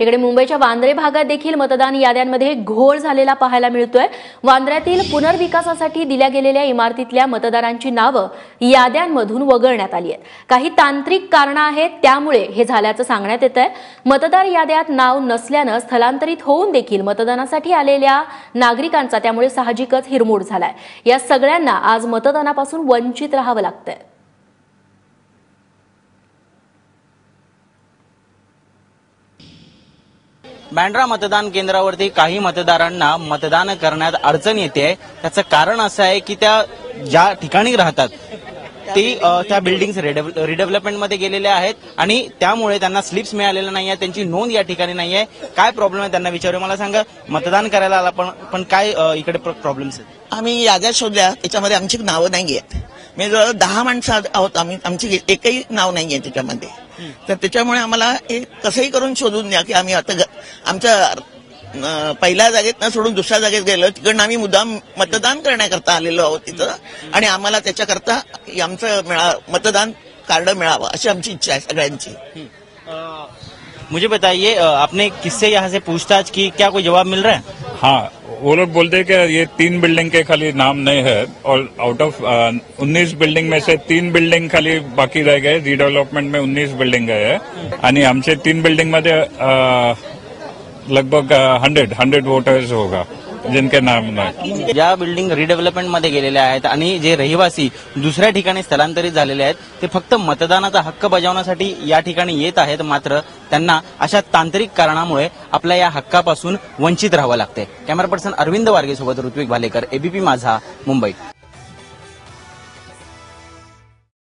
इकडे मुंबईच्या वांद्रे भागात देखील मतदान याद्यांमध्ये घोळ झालेला पाहायला मिळतोय. वांद्र्यातील पुनर्विकासासाठी दिल्या गेलेल्या इमारतीतल्या मतदारांची नावं याद्यांमधून वगळण्यात आली आहेत. काही तांत्रिक कारणं आहेत त्यामुळे हे झाल्याचं सांगण्यात येत आहे मतदार याद्यात नाव नसल्यानं स्थलांतरित होऊन देखील मतदानासाठी आलेल्या नागरिकांचा त्यामुळे साहजिकच हिरमोड झालाय. या सगळ्यांना आज मतदानापासून वंचित राहावं लागतंय. बँड्रा मतदान केंद्रावरती काही मतदारांना मतदान करण्यात अडचण येते. त्याचं कारण असं आहे की त्या ज्या ठिकाणी राहतात ती त्या बिल्डिंग रिडेव्हलपमेंटमध्ये गेलेल्या आहेत आणि त्यामुळे त्यांना स्लिप्स मिळालेल्या नाही आहे त्यांची नोंद या ठिकाणी नाही आहे काय प्रॉब्लेम आहे त्यांना विचारू? मला सांगा मतदान करायला आला पण पण काय इकडे प्रॉब्लेम्स आहेत? आम्ही याद्या शोधल्या त्याच्यामध्ये आमची नावं नाही आहेत म्हणजे जवळ दहा माणसं आहोत आम्ही आमची एकही नाव नाही आहे त्याच्यामध्ये. तर त्याच्यामुळे आम्हाला हे कसंही करून शोधून द्या की आम्ही आता आमच्या पहिल्या जागेत न सोडून दुसऱ्या जागेत गेलो तिकडनं आम्ही मुद्दाम मतदान करण्याकरता आलेलो आहोत तिथं. आणि आम्हाला त्याच्याकरता आमचं मिळा मतदान कार्ड मिळावं अशी आमची इच्छा आहे सगळ्यांची. मुझे बताइए आपने किससे यहाँ से पूछताछ की क्या कोई जवाब मिल रहा है? हाँ वो लोग बोलते हैं कि ये तीन बिल्डिंग के खाली नाम नहीं है और आउट ऑफ़ उन्नीस बिल्डिंग में से तीन बिल्डिंग खाली बाकी रह गए रिडेव्हलपमेंट में उन्नीस बिल्डिंग आहे आणि हमसे तीन बिल्डिंग मध्य लगभग हंड्रेड हंड्रेड वोटर्स होगा। जिनके नाम नाही. ज्या बिल्डिंग रिडेव्हलपमेंटमध्ये गेलेल्या आहेत आणि जे रहिवासी दुसऱ्या ठिकाणी स्थलांतरित झालेले आहेत ते फक्त मतदानाचा हक्क बजावण्यासाठी या ठिकाणी येत आहेत. मात्र त्यांना अशा तांत्रिक कारणामुळे आपल्या या हक्कापासून वंचित राहावं लागते कॅमेरा पर्सन अरविंद वारगेसोबत ऋत्विक भालेकर एबीपी माझा मुंबई.